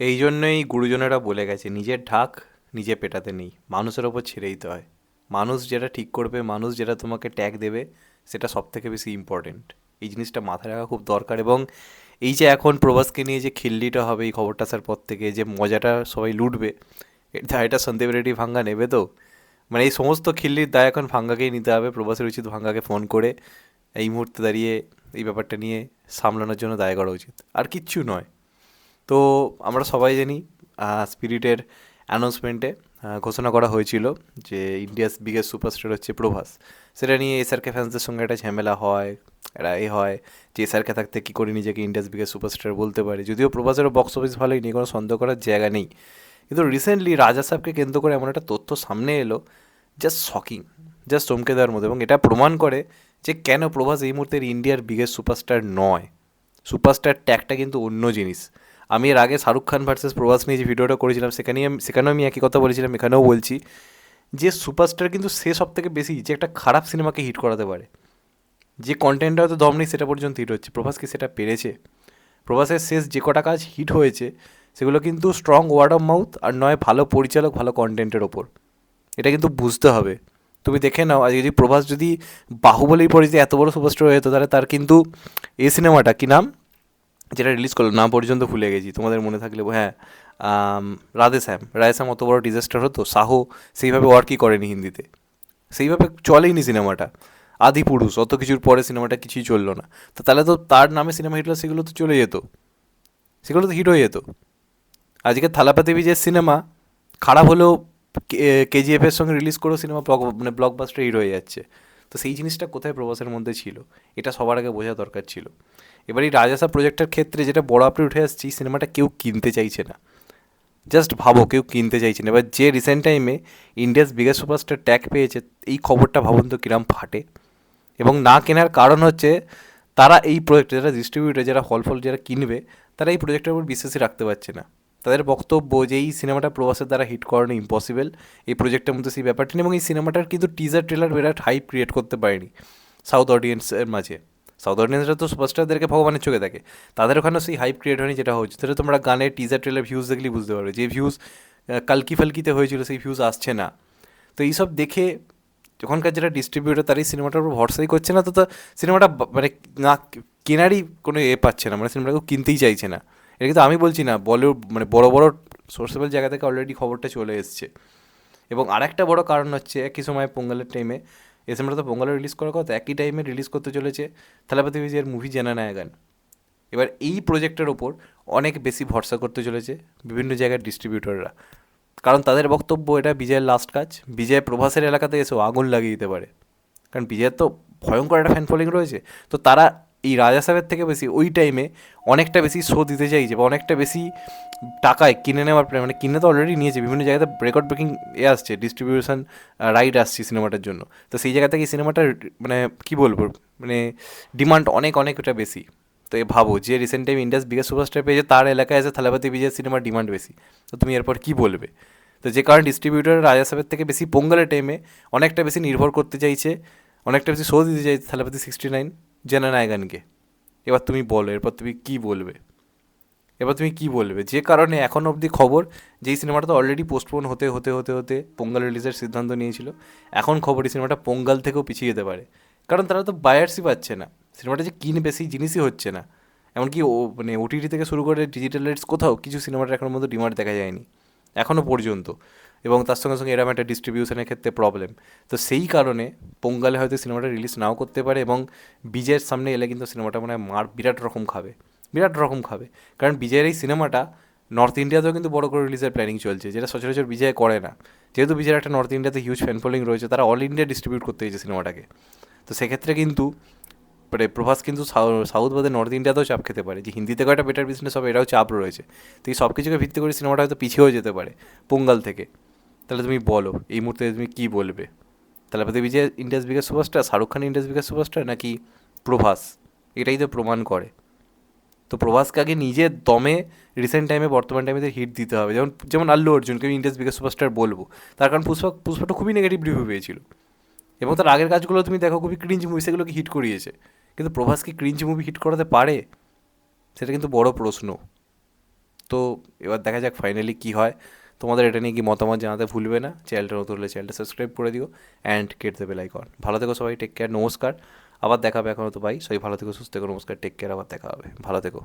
এই জন্যই গুরুজনেরা বলে গেছে নিজের ঢাক, নিজে পেটাতে নেই। মানুষের ওপর ছেড়ে দিতে হয়। মানুষ যেটা ঠিক করবে, মানুষ যেটা তোমাকে ট্যাগ দেবে, সেটা সব থেকে বেশি ইম্পর্টেন্ট এই জিনিসটা মাথায় রাখা খুব দরকার এবং এই যে এখন প্রবাসকে নিয়ে যে খিল্লিটা হবে এই খবরটা আসার পর থেকে, যে মজাটা সবাই লুটবে এটা এটা সন্দীপ রেড্ডি ভাঙ্গা নেবে তো? মানে এই সমস্ত খিল্লির দায় এখন ভাঙ্গাকেই নিতে হবে। প্রবাসের উচিত ভাঙ্গাকে ফোন করে এই মুহূর্তে দাঁড়িয়ে এই ব্যাপারটা নিয়ে সামলানোর জন্য দায় করা উচিত। আর কিচ্ছু নয়। তো আমরা সবাই জানি স্পিরিটের অ্যানাউন্সমেন্টে ঘোষণা করা হয়েছিল যে ইন্ডিয়াস বিগেস্ট সুপারস্টার হচ্ছে প্রভাস সেটা নিয়ে এসআরকে ফ্যান্সদের সঙ্গে একটা ঝামেলা হয় এটা এ হয়, যে এসআরকে থাকতে কী করে নিজেকে ইন্ডিয়াস বিগেস্ট সুপারস্টার বলতে পারে। যদিও প্রভাসেরও বক্স অফিস ভালোই নেই কোনো সন্দেহ করার জায়গা নেই। কিন্তু রিসেন্টলি রাজা সাহেবকে কেন্দ্র করে এমন একটা তথ্য সামনে এলো জাস্ট শকিং জাস্ট চমকে দেওয়ার মতো। এবং এটা প্রমাণ করে যে কেন প্রভাস এই মুহূর্তের ইন্ডিয়ার বিগেস্ট সুপারস্টার নয়। সুপারস্টার ট্যাগটা কিন্তু অন্য জিনিস। আমি এর আগে শাহরুখ খান ভার্সেস প্রভাস নিয়ে যে ভিডিওটা করেছিলাম সেখানে সেখানেও আমি একই কথা বলেছিলাম, এখানেও বলছি যে সুপারস্টার কিন্তু সে সব থেকে বেশি যে একটা খারাপ সিনেমাকে হিট করাতে পারে। যে কন্টেন্টটা হয়তো দম নেই, সেটা পর্যন্ত হিট হচ্ছে। প্রভাস কি সেটা পেরেছে? প্রভাসের শেষ যে কটা কাজ হিট হয়েছে, সেগুলো কিন্তু স্ট্রং ওয়ার্ড অফ মাউথ আর নয় ভালো পরিচালক, ভালো কন্টেন্টের ওপর। এটা কিন্তু বুঝতে হবে। তুমি দেখে নাও আজ যদি প্রভাস যদি বাহুবলীর পরে যদি এত বড় সুপারস্টার হয়ে যেত, তাহলে তার কিন্তু এই সিনেমাটা কী নাম? যেটা রিলিজ করল নাম পর্যন্ত ভুলে গেছি। তোমাদের মনে থাকলে হ্যাঁ রাধে শ্যাম। রাধে শ্যাম অত বড় ডিজাস্টার হতো, সাহো সেইভাবে ওয়ার্কই করেনি হিন্দিতে। সেইভাবে চলেইনি সিনেমাটা। আদি পুরুষ, অত কিছুর পরে সিনেমাটা কিছুই চলল না। তো তাহলে তো তার নামে সিনেমা হিট হলো, সেগুলো তো চলে যেত। সেগুলো তো হিট হয়ে যেত। আজকে থালাপাতি বিজয়ের সিনেমা খারাপ হলেও কেজিএফের সঙ্গে রিলিজ করেও সিনেমা মানে ব্লকবাস্টার হিট হয়ে যাচ্ছে। তো সেই জিনিসটা কোথায় প্রবাসের মধ্যে ছিল? এটা সবার আগে বোঝা দরকার ছিল। এবার এই রাজাসা প্রজেক্টের ক্ষেত্রে যেটা বড় আপনি উঠে আসছি সিনেমাটা কেউ কিনতে চাইছে না। জাস্ট ভাবো, কেউ কিনতে চাইছে না। এবার যে রিসেন্ট টাইমে ইন্ডিয়াস বিগেস্ট সুপারস্টার ট্যাগ পেয়েছে, এই খবরটা ভাবুন তো কিরাম ফাটে। এবং না কেনার কারণ হচ্ছে, তারা এই প্রজেক্টে যারা ডিস্ট্রিবিউটার যারা হল ফল যারা কিনবে, তারা এই প্রজেক্টের উপর বিশ্বাসই রাখতে পারছে না। তাদের বক্তব্য যে এই সিনেমাটা প্রবাসের দ্বারা হিট করানো ইম্পসিবল এই প্রজেক্টের মধ্যে সেই ব্যাপারটি নেই এবং এই সিনেমাটার কিন্তু টিজার ট্রেলার বিরাট হাইপ ক্রিয়েট করতে পারেনি সাউথ অডিয়েন্সের মাঝে। সাউথ অডিয়েন্সরা তো সুপারস্টারদেরকে ভগবানের চোখে দেখে। তাদের ওখানেও সেই হাইপ ক্রিয়েট হয়নি যেটা হচ্ছে সেটা তোমরা গানের টিজার ট্রেলার ভিউজ দেখলেই বুঝতে পারবে। যে ভিউজ কালকি ফালকিতে হয়েছিল সেই ভিউজ আসছে না। তো এইসব দেখে যখনকার যেটা ডিস্ট্রিবিউটার তার এই সিনেমাটার উপর ভরসাই করছে না। তো তো সিনেমাটা মানে না, কেনারই কোনো এ পাচ্ছে না। মানে সিনেমাটাকে কিনতেই চাইছে না। এটা কিন্তু আমি বলছি না, বলিউড মানে বড় বড় সোর্সেবল জায়গা থেকে অলরেডি খবরটা চলে এসছে। এবং আরেকটা বড় কারণ হচ্ছে, একই সময় পোঙ্গালের টাইমে এ সিনেমাটা তো পোঙ্গালে রিলিজ করার কথা, একই টাইমে রিলিজ করতে চলেছে থালাপাতি বিজয়ের মুভি জানা নেয় গান এবার এই প্রজেক্টের ওপর অনেক বেশি ভরসা করতে চলেছে বিভিন্ন জায়গার ডিস্ট্রিবিউটররা কারণ তাদের বক্তব্য এটা বিজয়ের লাস্ট কাজ, বিজয় প্রভাসের এলাকাতে এসেও আগুন লাগিয়ে দিতে পারে। কারণ বিজয়ের তো ভয়ঙ্কর একটা ফ্যান ফলোয়িং রয়েছে। তো তারা এই রাজা সাহেবের থেকে বেশি ওই টাইমে অনেকটা বেশি শো দিতে চাইছে বা অনেকটা বেশি টাকায় কিনে নেওয়ার মানে কিনে তো অলরেডি নিয়েছে, বিভিন্ন জায়গাতে রেকর্ড ব্রেকিং এ আসছে ডিস্ট্রিবিউশন রাইট আসছে সিনেমাটার জন্য। তো সেই জায়গা থেকে সিনেমাটার মানে কী বলব মানে ডিমান্ড অনেক, অনেকটা বেশি। তো এ ভাবো যে recent time India's biggest superstar পেয়েছে, তার এলাকায় এসে থালাপাতি বিজয়ের সিনেমার ডিমান্ড বেশি। তো তুমি এরপর কী বলবে? তো যে কারণে ডিস্ট্রিবিউটার রাজা সাহেবের থেকে বেশি পোঙ্গালের টাইমে অনেকটা বেশি নির্ভর করতে চাইছে, অনেকটা বেশি শো দিতে চাইছে থালাপাতি সিক্সটি নাইন জেনা নায়গানকে এবার তুমি বলো, এরপর তুমি কী বলবে? এবার তুমি কী বলবে? যে কারণে এখন অবধি খবর যে এই সিনেমাটা তো অলরেডি পোস্টপোন হতে হতে হতে হতে পোঙ্গাল রিলিজের সিদ্ধান্ত নিয়েছিল, এখন খবর এই সিনেমাটা পোঙ্গাল থেকেও পিছিয়ে যেতে পারে। কারণ তারা তো বায়ার্সই পাচ্ছে না। সিনেমাটা যে কিনবে সেই জিনিসই হচ্ছে না। এমনকি ও মানে ওটিটি থেকে শুরু করে ডিজিটাল রাইটস কোথাও, কিছু সিনেমাটা এখনও মধ্যে ডিমান্ড দেখা যায়নি। এখনও পর্যন্ত। এবং তার সঙ্গে সঙ্গে এরকম একটা ডিস্ট্রিবিউশনের ক্ষেত্রে প্রবলেম তো সেই কারণে পোঙ্গালে হয়তো সিনেমাটা রিলিজ নাও করতে পারে এবং বিজয়ের সামনে এলে কিন্তু সিনেমাটা মনে হয় মার, বিরাট রকম খাবে। বিরাট রকম খাবে। কারণ বিজয়ের এই সিনেমাটা নর্থ ইন্ডিয়াতেও কিন্তু বড় করে রিলিজের প্ল্যানিং চলছে, যেটা সচরাচর বিজয় করে না। যেহেতু বিজয়ের একটা নর্থ ইন্ডিয়াতে হিউজ ফ্যান ফলোয়িং রয়েছে, তারা অল ইন্ডিয়া ডিস্ট্রিবিউট করতে চাইছে সিনেমাটাকে। তো সেক্ষেত্রে কিন্তু মানে প্রভাস কিন্তু সাউথ বাদে নর্থ ইন্ডিয়াতেও চাপ খেতে পারে। যে হিন্দিতে একটা বেটার বিজনেস হবে এটাও চাপ রয়েছে। তো এই সব কিছুকে ভিত্তি করে সিনেমাটা হয়তো পিছিয়েও যেতে পারে, পোঙ্গাল থেকে। তাহলে তুমি বলো, এই মুহূর্তে তুমি কী বলবে? তাহলে আমাদের Vijay India's biggest superstar, Shahrukh Khan India's biggest superstar নাকি প্রভাস? এটাই তো প্রমাণ করে। তো প্রভাসকে আগে নিজের দমে রিসেন্ট টাইমে বর্তমান টাইমে হিট দিতে হবে। যেমন যেমন আল্লু অর্জুনকে আমি ইন্ডিয়াস বিগেস্ট সুপারস্টার বলব। তার কারণ পুষ্পা, পুষ্পাটা খুবই নেগেটিভ রিভিউ পেয়েছিল। এবং তার আগের কাজগুলো তুমি দেখো, খুবই ক্রিঞ্জ মুভি সেগুলোকে হিট করিয়েছে। কিন্তু প্রভাস কি ক্রিঞ্জ মুভি হিট করাতে পারে? সেটা কিন্তু বড় প্রশ্ন। তো এবার দেখা যাক ফাইনালি কী হয়। তোমাদের এটা নিয়ে কি মতামত জানাতে ভুলবে না? চ্যানেলটা নতুন হলে চ্যানেলটা সাবস্ক্রাইব করে দিও অ্যান্ড কেট দেবে লাইক অন ভালো থেকো সবাই টেক কেয়ার নমস্কার। আবার দেখাবে এখনও তো ভাই। সবাই ভালো থেকো, সুস্থ থেকো, নমস্কার টেক কেয়ার আবার দেখা হবে। ভালো থেকো।